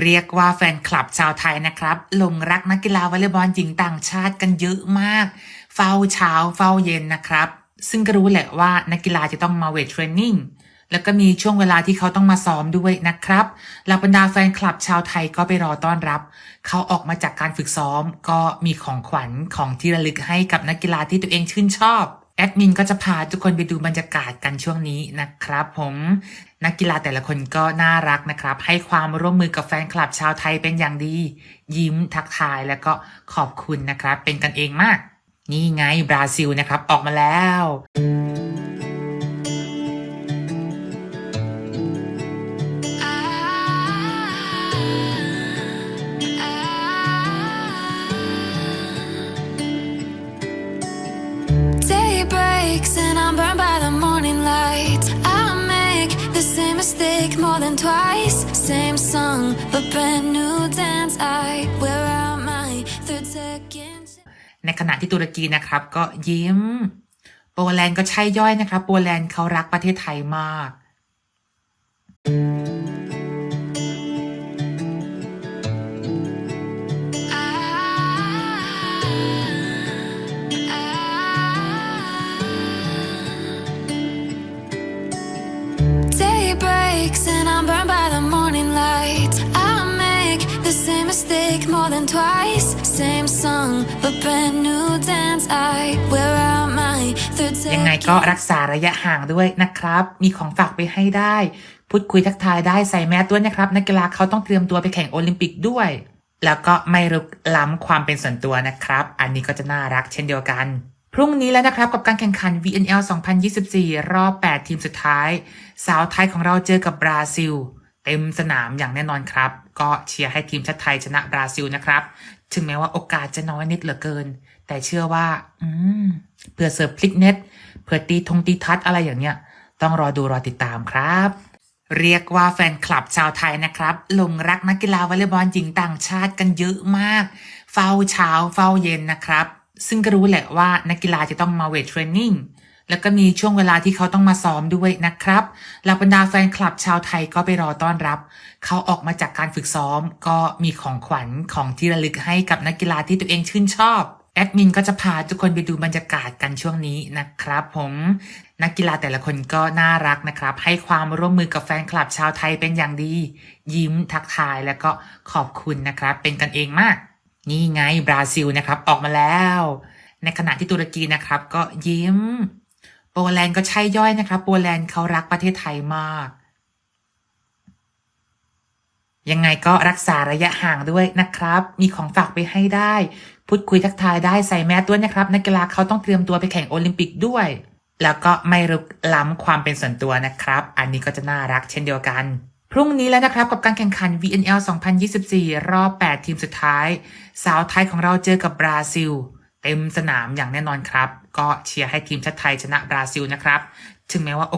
เรียกว่าแฟนคลับชาวไทยนะครับหลงรักนักกีฬาวอลเลย์บอลหญิงต่างชาติกันเยอะมาก เฝ้าเช้าเฝ้าเย็นนะครับ ซึ่งก็รู้แหละว่านักกีฬาจะต้องมาเวทเทรนนิ่งแล้วก็มีช่วงเวลาที่เขาต้องมาซ้อมด้วยนะครับเหล่าบรรดาแฟนคลับชาวไทยก็ไปรอต้อนรับ เขาออกมาจากการฝึกซ้อมก็มีของขวัญของที่ระลึกให้กับนักกีฬาที่ตัวเองชื่นชอบ แอดมินก็จะพาทุกคนไปดูบรรยากาศกันช่วงนี้นะครับผมนักกีฬาแต่ละคนก็น่ารักนะครับ ให้ความร่วมมือกับแฟนคลับชาวไทยเป็นอย่างดี ยิ้มทักทายแล้วก็ขอบคุณนะครับ เป็นกันเองมาก นี่ไงบราซิลนะครับ ออกมาแล้ว Day breaks and I'm burned by the morning light. I make the same mistake more than twice. Same song, but brand new dance. I wear out my third second. ในขณะที่ตุรกีนะครับก็ยิ้ม โปแลนด์ก็ใช่ย่อยนะครับ โปแลนด์เขารักประเทศไทยมาก Day breaks and I'm burned by the morning light. I make the same mistake more than twice. Same song, but brand new dance. I wear out my third ยังไงก็รักษาระยะห่างด้วยนะครับ มีของฝากไปให้ได้ พูดคุยทักทายได้ใส่แมสด้วยนะครับนักกีฬาเขาต้องเตรียมตัวไปแข่งโอลิมปิกด้วย แล้วก็ไม่รุกล้ำความเป็นส่วนตัวนะครับ อันนี้ก็จะน่ารักเช่นเดียวกัน พรุ่งนี้แล้วนะครับกับการแข่งขัน VNL 2024 รอบ 8 ทีมสุดท้าย สาวไทยของเราเจอกับบราซิล เต็มสนามอย่างแน่นอนครับ ก็เชียร์ให้ทีมชาติไทยชนะบราซิลนะครับ ถึงแม้ว่าโอกาสจะน้อยนิดเหลือเกิน แต่เชื่อว่าอืมเผื่อเสิร์ฟพลิกเน็ตเผื่อตีทงตีทัดอะไรอย่างเนี้ย ต้องรอดูรอติดตามครับ เรียกว่าแฟนคลับชาวไทยนะครับหลงรักนักกีฬาวอลเลย์บอลหญิงต่างชาติกันเยอะมาก เฝ้าเช้าเฝ้าเย็นนะครับ ซึ่งก็รู้แหละว่านักกีฬาจะต้องมาเวทเทรนนิ่งแล้วก็มีช่วงเวลาที่เขาต้องมาซ้อมด้วยนะครับเหล่าบรรดาแฟนคลับชาวไทยก็ไปรอต้อนรับ เขาออกมาจากการฝึกซ้อม ก็มีของขวัญของที่ระลึกให้กับนักกีฬาที่ตัวเองชื่นชอบแอดมินก็จะพาทุกคนไปดูบรรยากาศกันช่วงนี้นะครับ ผมนักกีฬาแต่ละคนก็น่ารักนะครับ ให้ความร่วมมือกับแฟนคลับชาวไทยเป็นอย่างดี ยิ้มทักทายแล้วก็ขอบคุณนะครับ เป็นกันเองมาก นี่ไงบราซิลนะครับออกมาแล้ว ในขณะที่ตุรกีนะครับ ก็ยิ้ม โปแลนด์ก็ใช่ย่อยนะครับ โปแลนด์เขารักประเทศไทยมาก ยังไงก็รักษาระยะห่างด้วยนะครับ มีของฝากไปให้ได้ พูดคุยทักทายได้ใส่แมสด้วยนะครับ นักกีฬาเขาต้องเตรียมตัวไปแข่งโอลิมปิกด้วย แล้วก็ไม่รุกล้ำความเป็นส่วนตัวนะครับ อันนี้ก็จะน่ารักเช่นเดียวกัน รุ่งนี้แล้วนะครับกับการแข่งขัน VNL 2024 รอบ 8 ทีมสุดท้าย สาวไทยของเราเจอกับบราซิล เต็มสนามอย่างแน่นอนครับ ก็เชียร์ให้ทีมชาติไทยชนะบราซิลนะครับ ถึงแม้ว่า